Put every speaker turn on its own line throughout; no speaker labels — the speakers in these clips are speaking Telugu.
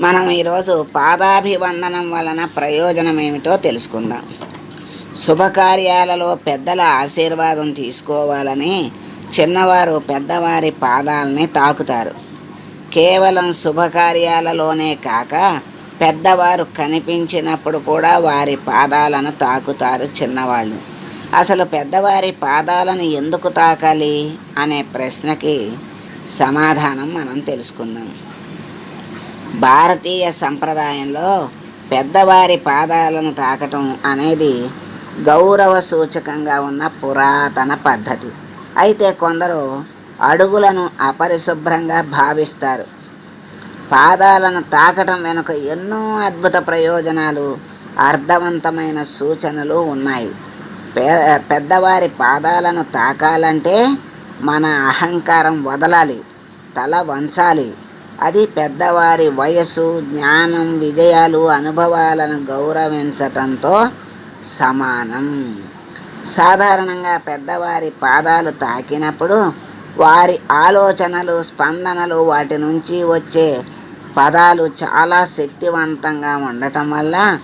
మనం ఈరోజు పాదాభివందనం వలన ప్రయోజనం ఏమిటో తెలుసుకుందాం. శుభకార్యాలలో పెద్దల ఆశీర్వాదం తీసుకోవాలని చిన్నవారు పెద్దవారి పాదాలని తాకుతారు. కేవలం శుభకార్యాలలోనే కాక పెద్దవారు కనిపించినప్పుడు కూడా వారి పాదాలను తాకుతారు చిన్నవాళ్ళు. అసలు పెద్దవారి పాదాలను ఎందుకు తాకాలి అనే ప్రశ్నకి సమాధానం మనం తెలుసుకుందాం. భారతీయ సంప్రదాయంలో పెద్దవారి పాదాలను తాకటం అనేది గౌరవ సూచకంగా ఉన్న పురాతన పద్ధతి. అయితే కొందరు అడుగులను అపరిశుభ్రంగా భావిస్తారు. పాదాలను తాకటం వెనుక ఎన్నో అద్భుత ప్రయోజనాలు అర్థవంతమైన సూచనలు ఉన్నాయి. పే పెద్దవారి పాదాలను తాకాలంటే మన అహంకారం వదలాలి తల వంచాలి అది పెద్దవారి వయస్సు జ్ఞానం విజయాలు అనుభవాలను గౌరవించటంతో సమానం. సాధారణంగా పెద్దవారి పాదాలు తాకినప్పుడు వారి ఆలోచనలు స్పందనలు వాటి నుంచి వచ్చే పదాలు చాలా శక్తివంతంగా ఉండటం వల్ల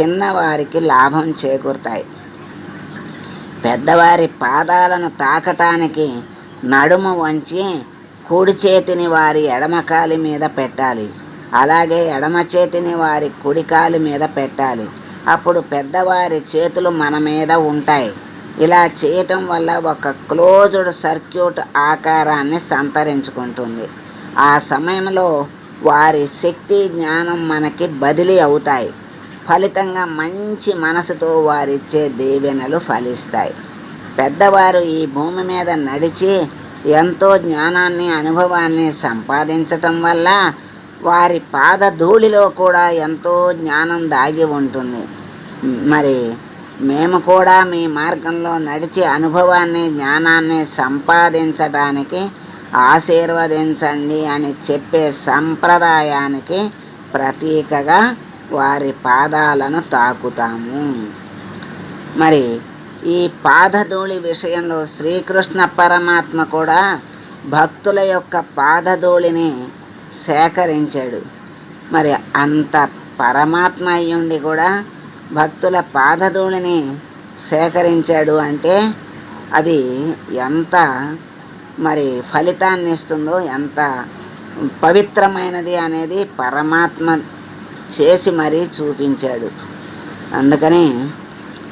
చిన్నవారికి లాభం చేకూరుతాయి. పెద్దవారి పాదాలను తాకటానికి నడుము వంచి కుడి చేతిని వారి ఎడమ కాలి మీద పెట్టాలి. అలాగే ఎడమ చేతిని వారి కుడి కాలి మీద పెట్టాలి. అప్పుడు పెద్దవారి చేతులు మన మీద ఉంటాయి. ఇలా చేయటం వల్ల ఒక క్లోజ్డ్ సర్క్యూట్ ఆకారాన్ని సంతరించుకుంటుంది. ఆ సమయంలో వారి శక్తి జ్ఞానం మనకి బదిలీ అవుతాయి. ఫలితంగా మంచి మనసుతో వారిచ్చే దీవెనలు ఫలిస్తాయి. పెద్దవారు ఈ భూమి మీద నడిచి ఎంతో జ్ఞానాన్ని అనుభవాన్ని సంపాదించటం వల్ల వారి పాద ధూళిలో కూడా ఎంతో జ్ఞానం దాగి ఉంటుంది. మరి మేము కూడా మీ మార్గంలో నడిచి అనుభవాన్ని జ్ఞానాన్ని సంపాదించడానికి ఆశీర్వదించండి అని చెప్పే సంప్రదాయానికి ప్రతీకగా వారి పాదాలను తాకుతాము. మరి ఈ పాదధూళి విషయంలో శ్రీకృష్ణ పరమాత్మ కూడా భక్తుల యొక్క పాదధూళిని సేకరించాడు. మరి అంత పరమాత్మ అయ్యుండి కూడా భక్తుల పాదధూళిని సేకరించాడు అంటే అది ఎంత మరి ఫలితాన్ని ఇస్తుందో ఎంత పవిత్రమైనది అనేది పరమాత్మ చేసి మరీ చూపించాడు. అందుకని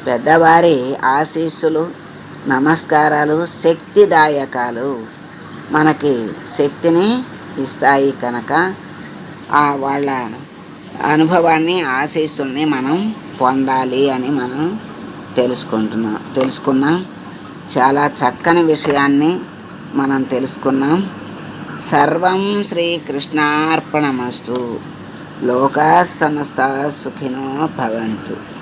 పెద్దవారి ఆశీస్సులు నమస్కారాలు శక్తిదాయకాలు మనకి శక్తిని ఇస్తాయి కనుక ఆ వాళ్ళ అనుభవాన్ని ఆశీస్సుల్ని మనం పొందాలి అని మనం తెలుసుకుంటున్నాం తెలుసుకున్నాం. చాలా చక్కని విషయాన్ని మనం తెలుసుకున్నాం. సర్వం శ్రీకృష్ణార్పణమస్తు. లోకా సమస్త సుఖినో భవంతు.